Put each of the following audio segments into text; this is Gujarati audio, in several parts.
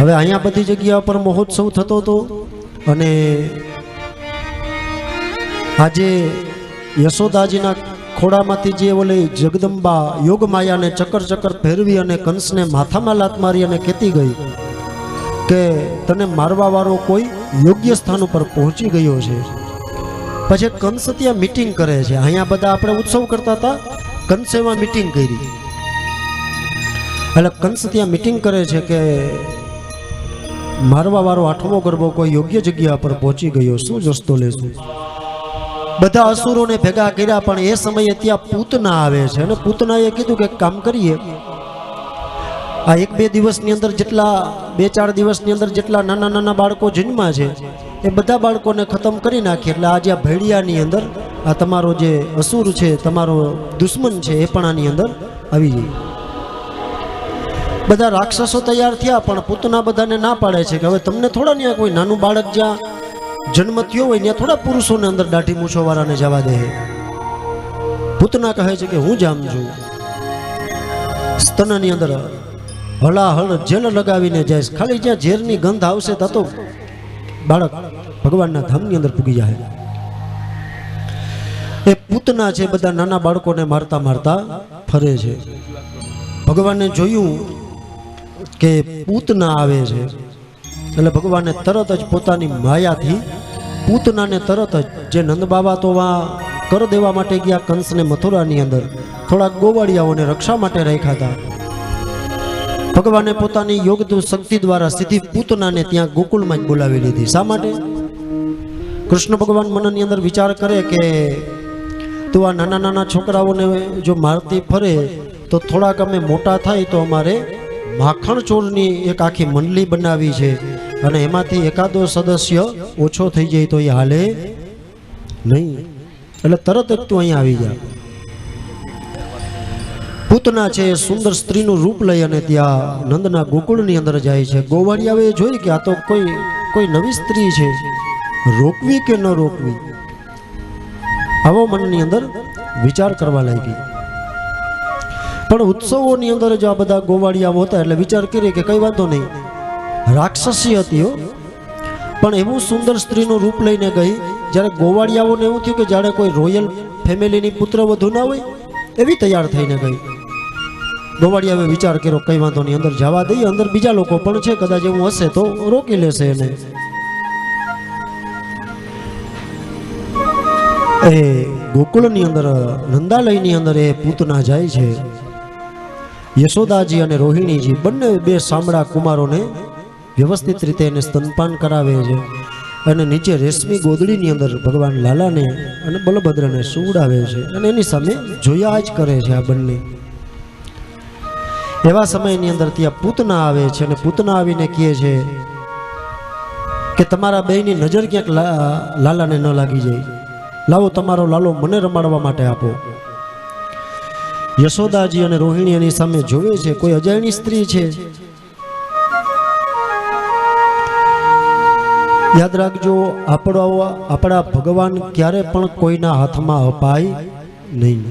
હવે અહીંયા બધી જગ્યા પર મહોત્સવ થતો હતો અને આજે યશોદાજીના ખોડામાંથી જે ઓલે જગદંબા યોગમાયાને ચક્કર ચક્કર ફેરવી અને કંસને માથામાં લાત મારી અને કહેતી ગઈ કે તને મારવા વાળો કોઈ યોગ્ય સ્થાન ઉપર પહોંચી ગયો છે. પછી કંસ ત્યાં મીટિંગ કરે છે. અહીંયા બધા આપણે ઉત્સવ કરતા હતા. કંસે એમાં મીટિંગ કરી. એટલે કંસ ત્યાં મીટિંગ કરે છે કે મારવા વાળો આઠમો ગરબો કોઈ યોગ્ય જગ્યા પર પહોંચી ગયો, શું જસ્તો લેશું? બધા અસુરોને ભેગા કર્યા, પણ એ સમયે ત્યાં પૂતના આવે છે. અને પૂતનાએ કીધું કે કામ કરીએ, આ એક બે દિવસની અંદર જેટલા, બે ચાર દિવસની અંદર જેટલા નાના નાના બાળકો જન્મા છે, એ બધા બાળકોને ખતમ કરી નાખીએ. એટલે આજે આ ભેડિયાની અંદર, આ તમારો જે અસુર છે, તમારો દુશ્મન છે, એ પણ આની અંદર આવી જાય. બધા રાક્ષસો તૈયાર થયા, પણ પૂતના બધાને ના પાડે છે કે હવે તમને થોડા ત્યાં કોઈ નાનું બાળક જ્યાં જન્મ થયો હોય ત્યાં થોડા પુરુષોને અંદર દાઢી મૂછોવાળાને જવા દે. પૂતના કહે છે કે હું જામ છું. સ્તનની અંદર હળાહળ જેલ લગાવીને જાય ખાલી જ્યાં ઝેરની ગંધ આવશે ત્યાં તો બાળક ભગવાનના ધામની અંદર પૂગી જાય. એ પૂતના છે, બધા નાના બાળકોને મારતા મારતા ફરે છે. ભગવાને જોયું કે પૂતના આવે છે. એટલે ભગવાને તરત જ પોતાની માયાથી પૂતનાને તરત જ જે નંદબાબા તો વા કર દેવા માટે ગયા કંસને મથુરાની અંદર થોડાક ગોવાળિયાઓને રક્ષા માટે રાખ્યા હતા. ભગવાને પોતાની યોગ શક્તિ દ્વારા સીધી પૂતનાને ત્યાં ગોકુળમાં જ બોલાવી લીધી. શા માટે? કૃષ્ણ ભગવાન મનની અંદર વિચાર કરે કે તું આ નાના નાના છોકરાઓને જો મારતી ફરે તો થોડાક અમે મોટા થાય તો અમારે માખણ ચોરની એક આખી મંડલી બનાવી છે અને એમાંથી એકાદો સદસ્ય ઓછો થઈ જાય તો એ હાલે નહીં. એટલે તરત જ તું અહીંયા આવી જા. પૂતના છે, સુંદર સ્ત્રીનું રૂપ લઈ અને ત્યાં નંદના ગોકુળની અંદર જાય છે. ગોવાળિયાએ જોઈ કે આ તો કોઈ કોઈ નવી સ્ત્રી છે. રોકવી કે ન રોકવી? આવો મનની અંદર વિચાર કરવા લાગી. પણ ઉત્સવોની અંદર જો આ બધા ગોવાળિયાઓ હતા એટલે વિચાર કરીએ કે કઈ વાંધો નહીં. રાક્ષસી હતી હો. પણ એવું સુંદર સ્ત્રીનું રૂપ લઈને ગઈ. જ્યારે ગોવાળિયાઓને એવું થયું કે જાણે કોઈ રોયલ ફેમિલીની પુત્ર વધુ ના હોય, એવી તૈયાર થઈને ગઈ. ગોવાળિયાએ વિચાર કર્યો, કંઈ વાંધો નહીં અંદર જવા દઈએ, અંદર બીજા લોકો પણ છે, કદાચ એવું હશે તો રોકી લેશે એને. એ ગોકુળની અંદર, નંદાલયની અંદર એ પૂતના જાય છે. યશોદાજી અને રોહિણીજી બંને બે સાંભળા કુમારોને વ્યવસ્થિત રીતે એને સ્તનપાન કરાવે છે અને નીચે રેશમી ગોદડીની અંદર ભગવાન લાલાને અને બલભદ્રને સુવડાવે છે અને એની સામે જોયા જ કરે છે આ બંને. એવા સમયની અંદર ત્યાં પૂતના આવે છે અને પૂતના આવીને કહે છે કે તમારા બેયની નજર ક્યાંક લાલાને ન લાગી જાય. લાવો તમારો લાલો મને રમાડવા માટે આપો. યશોદાજી અને રોહિણી એની સામે જોવે છે, કોઈ અજાયણી સ્ત્રી છે? યાદ રાખજો, આપણો આપણા ભગવાન ક્યારે પણ કોઈના હાથમાં અપાય નહીં.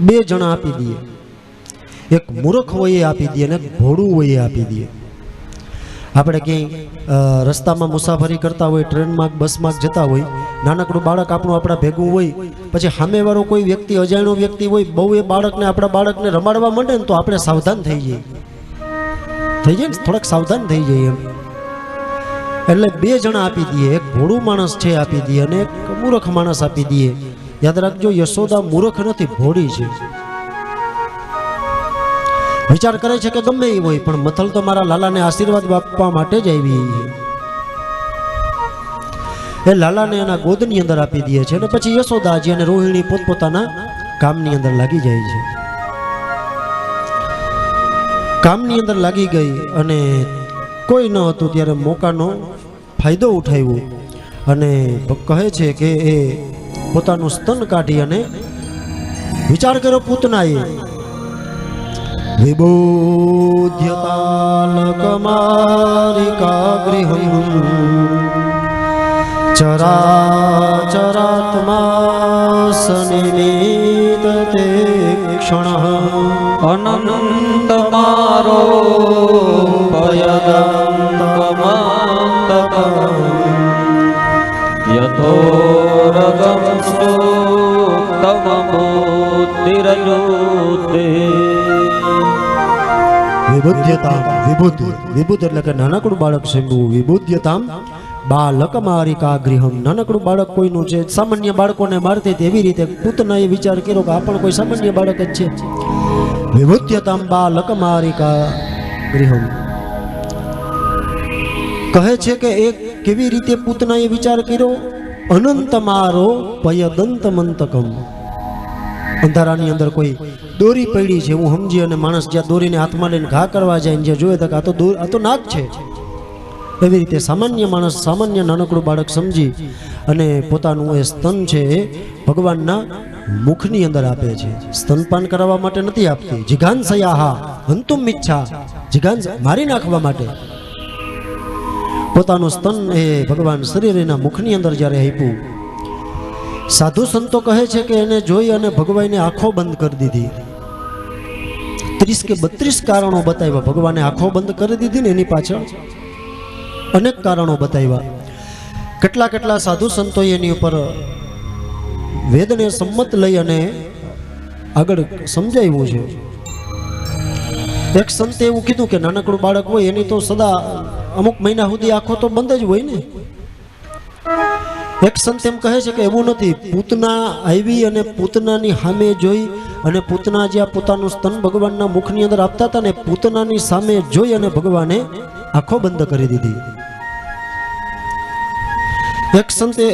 બે જણા આપી દઈએ. એક મૂર્ખ હોય એ આપી દઈએ અને ભોળું હોય એ આપી દઈએ. આપણે ક્યાંય રસ્તામાં મુસાફરી કરતા હોય, ટ્રેનમાં, બસમાં જતા હોય, નાનકડું બાળક આપણું આપણા ભેગું હોય, પછી સામેવાળો કોઈ વ્યક્તિ, અજાણ્યો વ્યક્તિ હોય, બહુ એ બાળકને, આપણા બાળકને રમાડવા માંડે ને તો આપણે સાવધાન થઈ જઈએ. થઈ જાય ને? થોડાક સાવધાન થઈ જઈએ એમ. એટલે બે જણા આપી દઈએ, એક ભોળું માણસ છે આપી દઈએ અને એક મૂર્ખ માણસ આપી દઈએ. યાદ રાખજો, યશોદા મૂર્ખ નથી, ભોળી છે. વિચાર કરે છે કે ગમે એ હોય, પણ મથલ તો મારા લાલાને આશીર્વાદ આપવા માટે જ આવી. એ લાલાને એના ગોદની અંદર આપી દે છે અને પછી યશોદાજી અને રોહિણી પોતપોતાના કામની અંદર લાગી જાય છે. કામની અંદર લાગી ગઈ અને કોઈ ન હતું ત્યારે મોકાનો ફાયદો ઉઠાવ્યો અને કહે છે કે એ પોતાનું સ્તન કાઢી અને વિચાર કર્યો, પૂતનાએ विबोध्यतालकमारिकागृहम् चराचरात्मासनिमीतते क्षणः अनन्तमारो भयदन्तमान्तकम् यथोरगं स्तोक्तमबोधिरयोधे વિબુદ્ધ્યતામ. વિબુદ્ધ વિબુદ્ધ એટલે કે નાનકડું બાળક છે એવું વિબુદ્ધ્યતામ. બાલક મારિકા ગૃહમ નાનકડું બાળક કોઈનું છે? સામાન્ય બાળકોને મારતી એવી રીતે પૂતના એ વિચાર કર્યો કે આ પણ કોઈ સામાન્ય બાળક જ છે. વિબુદ્ધ્યતામ બાલક મારિકા ગૃહમ કહે છે કે એક કેવી રીતે પૂતનાએ વિચાર કર્યો? અનંત મારો પયદંત મંતકમ. અંધારાની અંદર કોઈ દોરી પડી છે, હું સમજી અને માણસ જ્યાં દોરીને હાથમાં લઈને ઘા કરવા જાય જ્યાં જોયે તો આ તો દોર, આ તો નાક છે. એવી રીતે સામાન્ય માણસ, સામાન્ય નાનકડું બાળક સમજી અને પોતાનું એ સ્તન છે એ ભગવાનના મુખની અંદર આપે છે. સ્તનપાન કરાવવા માટે નથી આપતી. જિઘાંસયાહા હંતુમ ઈચ્છા જિઘાંસ મારી નાખવા માટે. પોતાનું સ્તન એ ભગવાન શરીરના મુખની અંદર જ્યારે આપ્યું, સાધુ સંતો કહે છે કે એને જોઈ અને ભગવાને આંખો બંધ કરી દીધી. ત્રીસ કે બત્રીસ કારણો બતાવ્યા. ભગવાને આંખો બંધ કરી દીધી ને એની પાછળ અનેક કારણો બતાવ્યા. કેટલા કેટલા સાધુ સંતોએ એની ઉપર વેદને સંમત લઈ અને આગળ સમજાવ્યું છે. એક સંતે એવું કીધું કે, નાનકડું બાળક હોય એની તો સદા અમુક મહિના સુધી આંખો તો બંધ જ હોય ને. એક સંત એમ કહે છે કે એવું નથી. પૂતના આવી અને પૂતનાની સામે જોઈ અને પૂતના જ્યાં પોતાનું સ્તન ભગવાનના મુખની અંદર આપતા હતા ને પૂતનાની સામે જોઈ અને ભગવાને આંખો બંધ કરી દીધી. એક સંતે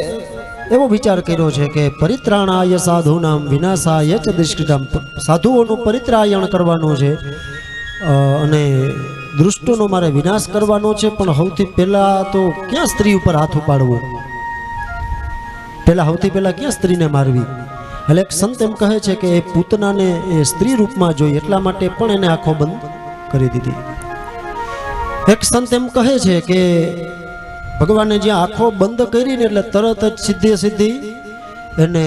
એવો વિચાર કર્યો છે કે પરિત્રાણાય સાધુનામ વિનાશાય ચ દુષ્કૃતામ. સાધુઓનું પરિત્રાયણ કરવાનું છે અને દૃષ્ટોનો મારે વિનાશ કરવાનો છે, પણ સૌથી પહેલાં તો ક્યાં સ્ત્રી ઉપર હાથ ઉપાડવો? પહેલા સૌથી પહેલા ક્યાં સ્ત્રીને મારવી? એટલે એક સંત એમ કહે છે કે એ પૂતનાને એ સ્ત્રી રૂપમાં જોઈ, એટલા માટે પણ એને આંખો બંધ કરી દીધી. એક સંત એમ કહે છે કે ભગવાને જ્યાં આંખો બંધ કરીને એટલે તરત જ સીધે સીધી એને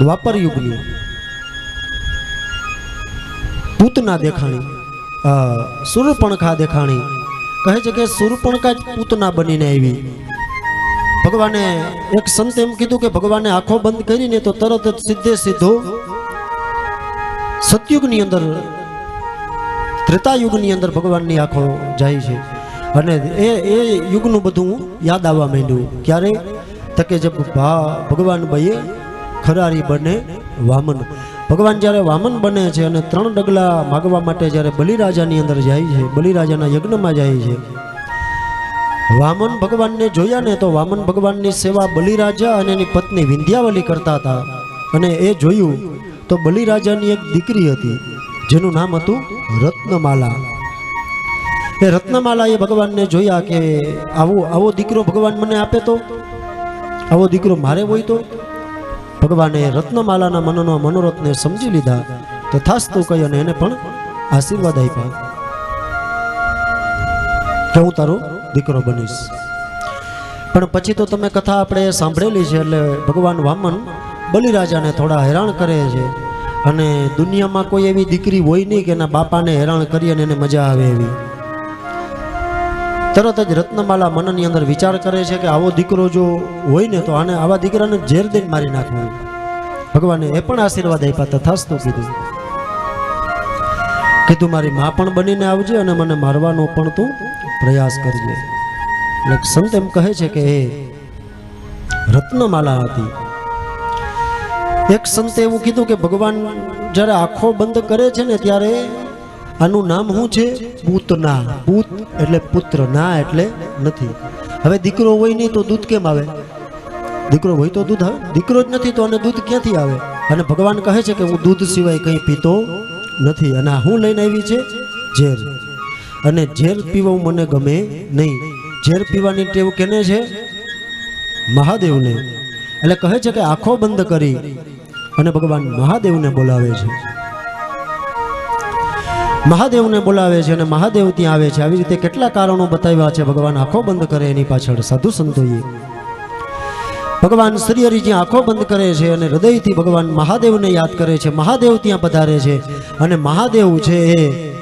દ્વાપર યુગની પૂતના દેખાણી સુરપણખા દેખાણી કહે છે કે સુરપણકા જ પૂતના બનીને આવી. ભગવાને એક સંત એમ કીધું કે ભગવાને આંખો બંધ કરીને તો તરત જ સીધે સીધો સતયુગની અંદર, ત્રેતાયુગની અંદર ભગવાનની આંખો જાય છે. અને એ એ યુગનું બધું યાદ આવવા માંડ્યું. ક્યારે? તકે જબ ભા- ભગવાન ભાઈએ ખરારી બને વામન. ભગવાન જ્યારે વામન બને છે અને ત્રણ ડગલા માગવા માટે જ્યારે બલિરાજાની અંદર જાય છે, બલિરાજાના યજ્ઞમાં જાય છે, વામન ભગવાનને જોયા ને તો વામન ભગવાનની સેવા બલિરાજા અને એની પત્ની વિંધ્યાવલી કરતા હતા. અને એ જોયું તો બલિરાજાની એક દીકરી હતી, જેનું નામ હતું રત્નમાલા. એ રત્નમાલાએ ભગવાનને જોયા કે આવો આવો દીકરો ભગવાન મને આપે તો? આવો દીકરો મારે હોય તો? ભગવાને રત્નમાલાના મનનો મનોરથને સમજી લીધા. તથાસ્તુ કહી અને એને પણ આશીર્વાદ આપ્યા. કે હું તારો દીકરો બનીશ. પણ પછી તો તમે કથા આપણે સાંભળેલી છે એટલે ભગવાન વામન બલિરાજાને થોડા હેરાન કરે છે. અને દુનિયામાં કોઈ એવી દીકરી હોય નહીં કે એના બાપાને હેરાન કરી અને એને મજા આવે એવી. તરત જ રત્નમાલા મનની અંદર વિચાર કરે છે કે આવો દીકરો જો હોય ને તો આને આવા દીકરાને ઝેર દઈને મારી નાખવું. ભગવાને એ પણ આશીર્વાદ આપ્યા, તથાસ્તુ કીધું. કીધું, મારી મા પણ બનીને આવજે અને મને મારવાનો પણ તું પ્રયાસ કરજે. એટલે સંત એમ કહે છે કે, એ રત્નમાલા હતી. એક સંતે એવું કીધું કે, ભગવાન જ્યારે આંખો બંધ કરે છે ને ત્યારે આનું નામ શું છે? પૂતના પૂત એટલે પુત્ર. ના એટલે નથી. હવે દીકરો હોય નહીં તો દૂધ કેમ આવે? દીકરો હોય તો દૂધ આવે? દીકરો જ નથી તો અને દૂધ ક્યાંથી આવે? અને ભગવાન કહે છે કે હું દૂધ સિવાય કંઈ પીતો નથી. અને આ હું લઈને આવી છે? ઝેર. અને ઝેર પીવું મને ગમે નહીં. ઝેર પીવાની ટેવ કેને છે? મહાદેવને. એટલે કહે છે કે આંખો બંધ કરી. અને ભગવાન મહાદેવને બોલાવે છે. મહાદેવને બોલાવે છે અને મહાદેવ ત્યાં આવે છે. આવી રીતે કેટલા કારણો બતાવ્યા છે. ભગવાન આંખો બંધ કરે એની પાછળ સાધુ સંતોએ. ભગવાન શ્રી હરિ જ્યાં આંખો બંધ કરે છે અને હૃદયથી ભગવાન મહાદેવને યાદ કરે છે. મહાદેવ ત્યાં પધારે છે અને મહાદેવ છે એ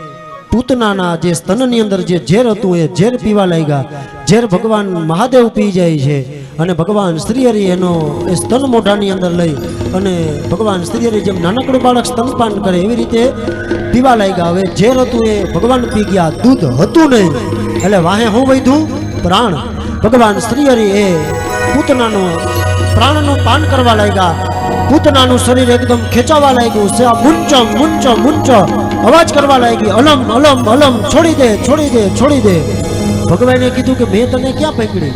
પૂતનાના જે સ્તનની અંદર જે ઝેર હતું એ ઝેર પીવા લાગ્યા. ઝેર ભગવાન મહાદેવ પી જાય છે અને ભગવાન શ્રીહરિ એનો એ સ્તન મોઢાની અંદર લઈ અને ભગવાન શ્રીહરિ જેમ નાનકડું બાળક સ્તનપાન કરે એવી રીતે પીવા લાગ્યા હવે. ઝેર હતું એ ભગવાન પી ગયા, દૂધ હતું નહીં. એટલે વાહે હું વૈધું? પ્રાણ. ભગવાન શ્રીહરિ એ પૂતનાનું, પ્રાણનું પાન કરવા લાગ્યા. પૂતનાનું શરીર એકદમ ખેંચાવા લાગ્યું. છે મુંચો મુંચો મુંચો અવાજ કરવા લાગી, અલમ અલમ અલમ, છોડી દે છોડી દે છોડી દે. ભગવાને કીધું કે, મેં તને ક્યાં પકડી?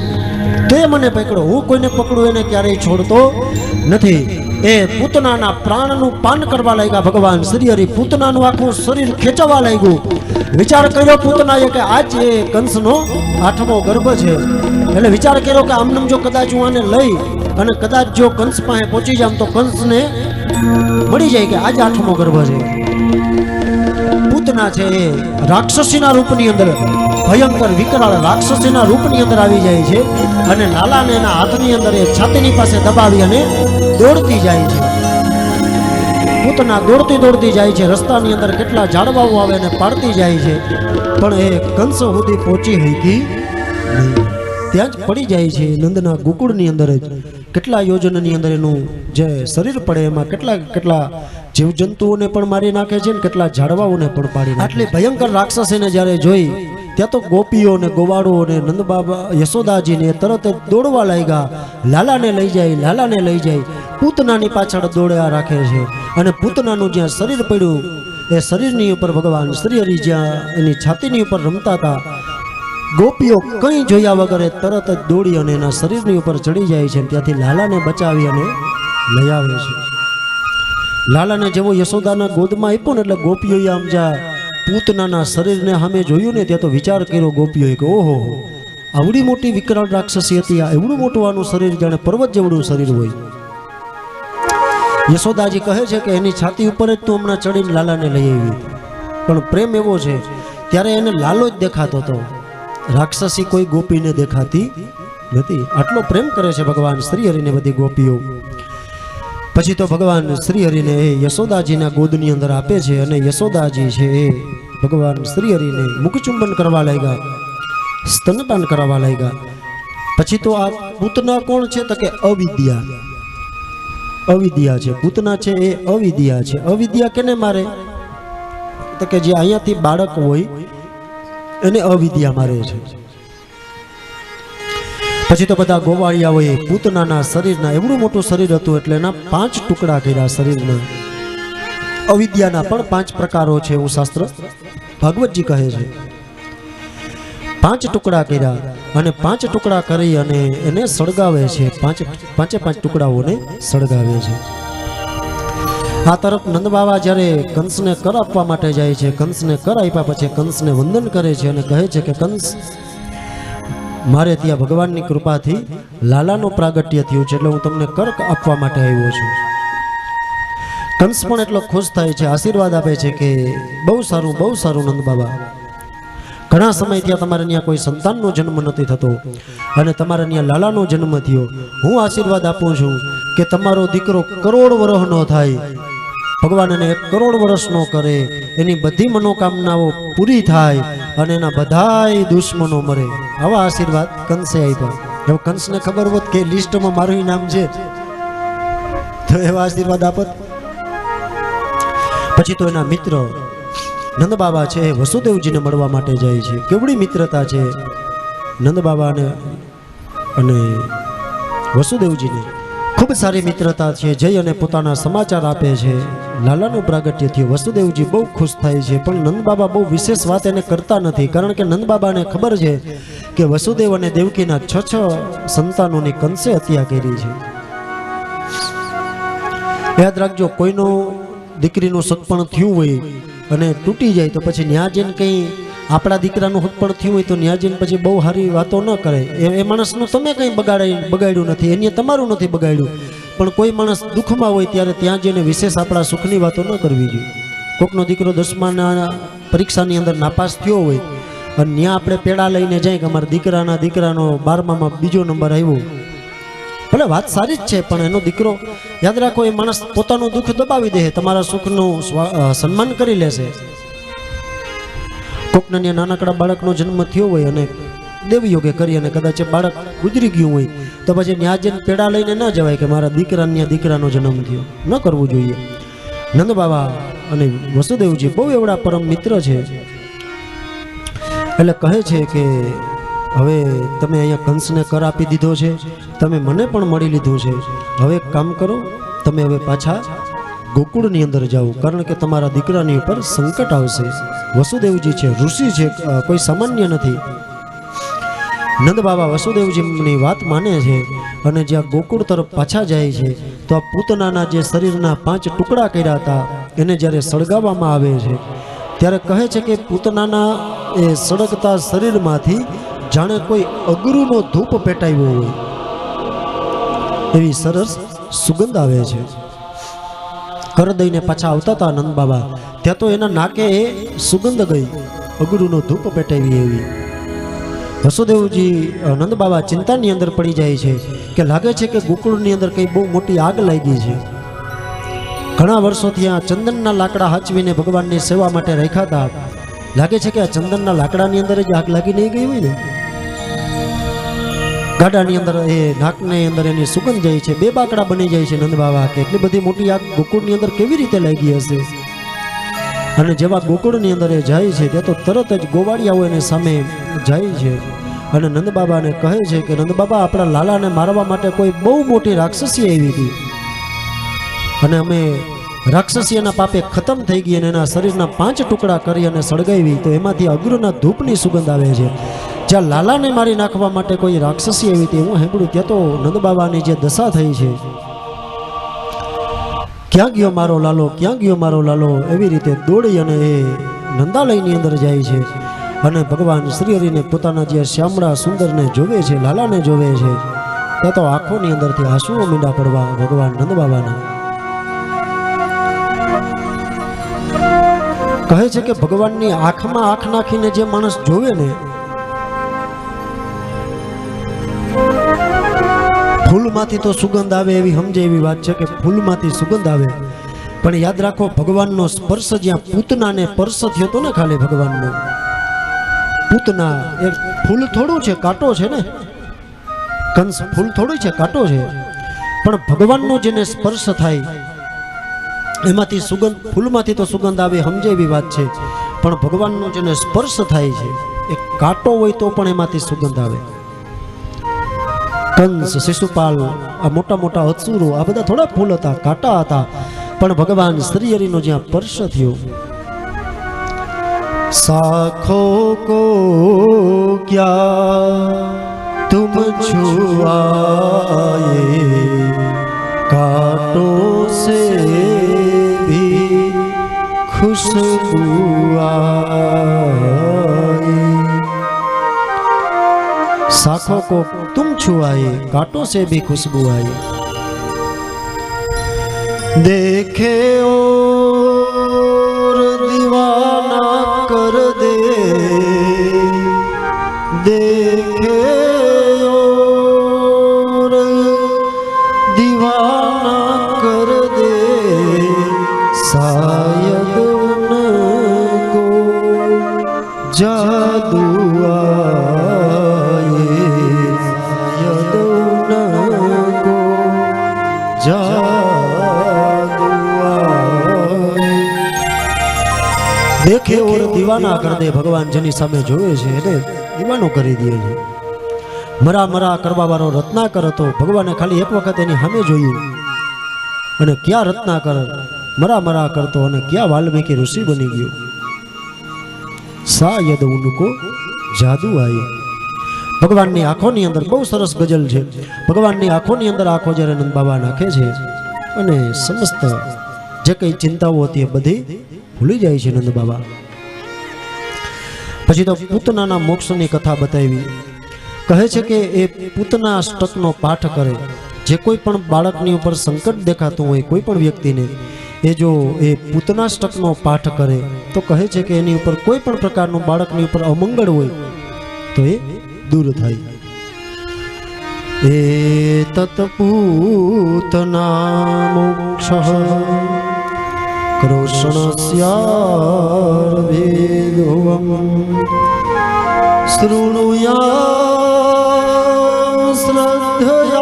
તે મને પકડો. હું કોઈને પકડું એને ક્યારેય છોડતો નથી. એ પૂતનાના પ્રાણનું પાન કરવા લાગ્યા ભગવાન. શ્રી હરિ પૂતનાનું આખું શરીર ખેંચવા લાગ્યું. વિચાર કર્યો પૂતનાએ કે આજ એ કંસનો આઠમો ગર્ભ છે. એટલે વિચાર કર્યો કે આમનામ જો કદાચ હું આને લઈ અને કદાચ જો કંસ પાસે પહોંચી જામ તો કંસને મળી જાય કે આજ આઠમો ગર્ભ છે. પૂતના છે એ રાક્ષસીના રૂપની અંદર ભયંકર વિકરાળ રાક્ષસીના રૂપની અંદર આવી જાય છે અને લાલાને એના હાથની અંદર એ છાતીની પાસે દબાવી અને દોડતી જાય છે. પૂતના દોડતી દોડતી જાય છે. રસ્તાની અંદર કેટલા ઝાડવાઓ આવે ને પાડતી જાય છે. પણ એ કંસ સુધી પહોંચી હતી ત્યાં જ પડી જાય છે. નંદના ગોકુળની અંદર જ. કેટલા યોજનની અંદર એનું જે શરીર પડે એમાં કેટલા કેટલા જીવજંતુઓને પણ મારી નાખે છે ને કેટલા ઝાડવાઓને પણ પાડી આટલી ભયંકર રાક્ષસીને જ્યારે જોઈ ત્યાં તો ગોપીઓ ને ગોવાળો ને નંદબાબા યશોદાજીને તરત જ દોડવા લાગ્યા. લાલાને લઈ જાય, લાલાને લઈ જાય. પૂતનાની પાછળ દોડ્યા રાખે છે. અને પૂતનાનું જ્યાં શરીર પડ્યું, એ શરીરની ઉપર ભગવાન શ્રીહરિ જ્યાં એની છાતીની ઉપર રમતા હતા, ગોપીઓ કંઈ જોયા વગર તરત જ દોડી અને એના શરીરની ઉપર ચડી જાય છે ત્યાંથી લાલાને બચાવી અને લઈ આવે છે. લાલાને જેવો યશોદાના ગોદમાં આપ્યો ને એટલે ગોપીઓએ આમ જ્યાં પૂતનાના શરીરને સામે જોયું ને ત્યાં તો વિચાર કર્યો ગોપીઓએ કે ઓહો, આવડી મોટી વિકરાળ રાક્ષસી હતી. આ એવડું મોટું આનું શરીર જાણે પર્વત જેવડું શરીર હોય. યશોદાજી કહે છે કે એની છાતી ઉપર જ તું હમણાં ચડીને લાલાને લઈ આવી. પણ પ્રેમ એવો છે, ત્યારે એને લાલો જ દેખાતો હતો. રાક્ષસી કોઈ ગોપીને દેખાતી નથી. આટલો પ્રેમ કરે છે ભગવાન શ્રી હરિને બધી ગોપીઓ. પછી તો ભગવાન શ્રી હરિને યશોદાજીના ગોદની અંદર આપે છે અને યશોદાજી છે એ ભગવાન શ્રી હરિને મુખચુંબન કરવા લાગ્યા, સ્તનપાન કરાવવા લાગ્યા. પછી તો આ પૂતના કોણ છે તો કે અવિદ્યા. અવિદ્યા છે પૂતના છે એ અવિદ્યા છે. અવિદ્યા કેને મારે? તો કે જે અહીંયાથી બાળક હોય, એને અવિદ્યા મારે છે. પછી તો બધા ગોવાળિયાઓએ પૂતનાના શરીરના એવડું મોટું શરીર હતું એટલે એના પાંચ ટુકડા કર્યા શરીરના. અવિદ્યાના પણ પાંચ પ્રકારો છે એવું શાસ્ત્ર ભાગવતજી કહે છે. પાંચ ટુકડા કર્યા અને પાંચ ટુકડા કરી અને એને સળગાવે છે. પાંચ, પાંચે પાંચ ટુકડાઓને સળગાવે છે. આ તરફ નંદ બાબા જ્યારે કંસને કર આપવા માટે જાય છે, કંસને કર આપ્યા પછી કંસને વંદન કરે છે અને કહે છે કે કંસ મારે ત્યાં ભગવાનની કૃપાથી લાલાનું પ્રાગટ્ય થયું છે એટલે હું તમને કર્ક આપવા માટે આવ્યો છું. કંસ પણ એટલો ખુશ થાય છે, આશીર્વાદ આપે છે કે બહુ સારું બહુ સારું નંદ બાબા. ઘણા સમય ત્યાં તમારે ત્યાં કોઈ સંતાનનો જન્મ નથી થતો અને તમારે ત્યાં લાલાનો જન્મ થયો. હું આશીર્વાદ આપું છું કે તમારો દીકરો કરોડ વરહનો થાય. ભગવાન એને એક કરોડ વર્ષનો કરે. એની બધી મનોકામનાઓ પૂરી થાય. અને એના બધાય દુશ્મનો મરે. આવા આશીર્વાદ કંસે આપ્યા હવે કંસને ખબર હોત કે લિસ્ટમાં મારું નામ છે, તો એવા આશીર્વાદ આપત. પછી તો એના મિત્ર નંદ બાબા છે, વસુદેવજીને મળવા માટે જાય છે. કેવડી મિત્રતા છે નંદ બાબાને અને વસુદેવજીને. ખૂબ સારી મિત્રતા છે, જઈ અને પોતાના સમાચાર આપે છે. લાલાનું પ્રાગટ્ય થયું. વસુદેવજી બહુ ખુશ થાય છે, પણ નંદ બાબા બહુ વિશેષ વાત એને કરતા નથી, કારણ કે નંદબાબાને ખબર છે કે વસુદેવ અને દેવકીના છ છ સંતાનોની કંસે હત્યા કરી છે. યાદ રાખજો, કોઈનો દીકરીનું સગપણ થયું હોય અને તૂટી જાય તો પછી ન્યા જઈને કંઈ આપણા દીકરાનું સગપણ થયું હોય તો ન્યા જઈને પછી બહુ સારી વાતો ન કરે. એ એ માણસનું તમે કંઈ બગાડાય બગાડ્યું નથી, એને તમારું નથી બગાડ્યું. પણ કોઈ માણસ દુઃખમાં હોય ત્યારે ત્યાં જઈને વિશેષ આપણા સુખની વાતો ન કરવી જોઈએ. કોકનો દીકરો દસમાના પરીક્ષાની અંદર નાપાસ થયો હોય, અને ત્યાં આપણે પેડા લઈને જાય કે અમારા દીકરાના દીકરાનો બારમામાં બીજો નંબર આવ્યો. ભલે વાત સારી જ છે, પણ એનો દીકરો, યાદ રાખો, એ માણસ પોતાનું દુઃખ દબાવી દે તમારા સુખનું સન્માન કરી લેશે. કોકના નાનકડા બાળકનો જન્મ થયો હોય અને દેવયોગે કરી અને કદાચ બાળક ગુજરી ગયું હોય, તો પછી ત્યાં જઈને પેડા લઈને ન જવાય કે મારા દીકરાને દીકરાનો જન્મ થયો. ન કરવું જોઈએ. નંદ બાબા અને વસુદેવજી બહુ એવડા પરમ મિત્ર છે. એટલે કહે છે કે હવે તમે અહીંયા કંસને કર આપી દીધો છે, તમે મને પણ મળી લીધું છે. હવે એક કામ કરો, તમે હવે પાછા ગોકુળની અંદર જાઓ, કારણ કે તમારા દીકરાની ઉપર સંકટ આવશે. વસુદેવજી છે, ઋષિ છે, કોઈ સામાન્ય નથી. નંદ બાબા વસુદેવજીની વાત માને છે અને જ્યાં ગોકુળ તરફ પાછા જાય છે, તો આ પૂતનાના જે શરીરના પાંચ ટુકડા કર્યા હતા, એને જ્યારે સળગાવવામાં આવે છે, ત્યારે કહે છે કે પૂતનાના એ સળગતા શરીરમાંથી જાણે કોઈ અગરુનો ધૂપ પેટાવ્યો હોય. એવી સરસ સુગંધ આવે છે. કર દઈને પાછા આવતા હતા નંદ બાબા, ત્યાં તો એના નાકે એ સુગંધ ગઈ, અગરુનો ધૂપ પેટાવી એવી. વસુદેવજી નંદ બાબા ચિંતાની અંદર પડી જાય છે કે લાગે છે કે ગોકુળની અંદર કંઈ બહુ મોટી આગ લાગી છે. ઘણા વર્ષોથી આ ચંદનના લાકડા હાચવીને ભગવાનની સેવા માટે રાખ્યા હતા. લાગે છે કે આ ચંદનના લાકડાની અંદર જ આગ લાગી નહીં ગઈ હોય ને? ગાડાની અંદર એ નાકની અંદર એની સુગંધ જાય છે, બે બાકડા બની જાય છે નંદ બાબા કે એટલી બધી મોટી આગ ગોકુળની અંદર કેવી રીતે લાગી હશે? અને જેવા ગોકુળની અંદર એ જાય છે ત્યાં તો તરત જ ગોવાળિયાઓ એને સામે જાય છે. અને નંદ બાબાને કહે છે કે, નંદ બાબા, આપણા લાલાને મારવા માટે કોઈ બહુ મોટી રાક્ષસી આવી હતી. અને અમે રાક્ષસી એના પાપે ખતમ થઈ ગઈ અને એના શરીરના પાંચ ટુકડા કરી અને સળગાવી. તો એમાંથી અગ્રના ધૂપની સુગંધ આવે છે. જ્યાં લાલાને મારી નાખવા માટે કોઈ રાક્ષસી આવી હતી, હું સાંભળ્યું, ત્યાં તો નંદ બાબાની જે દશા થઈ છે. ક્યાં ગયો મારો લાલો? ક્યાં ગયો મારો લાલો? એવી રીતે દોડી અને એ નંદાલયની અંદર જાય છે. અને ભગવાન શ્રી હરિને પોતાના જે શ્યામળા સુંદરને જોવે છે, લાલાને જોવે છે ત્યાં તો આંખોની અંદરથી આંસુઓ મીંડા પડવા ભગવાન નંદ બાબાના કહે છે કે ભગવાનની આંખમાં આંખ નાખીને જે માણસ જોવે ને, ફૂલમાંથી તો સુગંધ આવે એવી સમજે એવી વાત છે કે ફૂલમાંથી સુગંધ આવે. પણ યાદ રાખો, ભગવાનનો સ્પર્શ જ્યાં પૂતનાને સ્પર્શ થયો હતો ને ખાલી ભગવાનનો. પૂતના એ ફૂલ થોડું છે, કાંટો છે ને? કંસ ફૂલ થોડું છે, કાંટો છે. પણ ભગવાનનો જેને સ્પર્શ થાય, એમાંથી સુગંધ, ફૂલમાંથી તો સુગંધ આવે, સમજે એવી વાત છે. પણ ભગવાનનો જેને સ્પર્શ થાય છે, એ કાંટો હોય તો પણ એમાંથી સુગંધ આવે. કંસ, શિશુપાલ, આ મોટા મોટા અસુરો આ બધા થોડા ફૂલ હતા, કાંટા હતા. પણ ભગવાન શ્રી હરિનો જ્યાં સ્પર્શ થયો साखों को क्या तुम छुआए कांटों से भी खुशबू आई साखों को तुम छुआए कांटों से भी खुशबू आई देखे ओ સામે જોવે છે એને દીવાનો કરી દે છે. મરા મરા કરવા વાળો રત્નાકર હતો ભગવાને ખાલી એક વખત એની સામે જોયું. અને ક્યાં રત્નાકર મરા મરા કરતો અને ક્યાં વાલ્મીકી ઋષિ બની ગયો. સા યદ ઉનકો જાદુ આય. ભગવાનની આંખોની અંદર બહુ સરસ ગઝલ છે. ભગવાનની આંખોની અંદર આંખો જ્યારે નંદ બાબા નાખે છે અને સમસ્ત જે કંઈ ચિંતાઓ હતી એ બધી ભૂલી જાય છે નંદ બાબા. પછી તો પૂતનાના મોક્ષની કથા બતાવી. કહે છે કે એ પૂતના અષ્ટકનો પાઠ કરે. જે કોઈ પણ બાળકની ઉપર સંકટ દેખાતું હોય, કોઈ પણ વ્યક્તિને, એ જો એ પૂતના સ્ટકનો પાઠ કરે, તો કહે છે કે એની ઉપર કોઈ પણ પ્રકારનું બાળકની ઉપર અમંગળ હોય, તો એ દૂર થાય. એ તત્પૂતના મોક્ષ કૃષ્ણસ્યાર્ભેદુવમ શૃણુયા શ્રદ્ધયા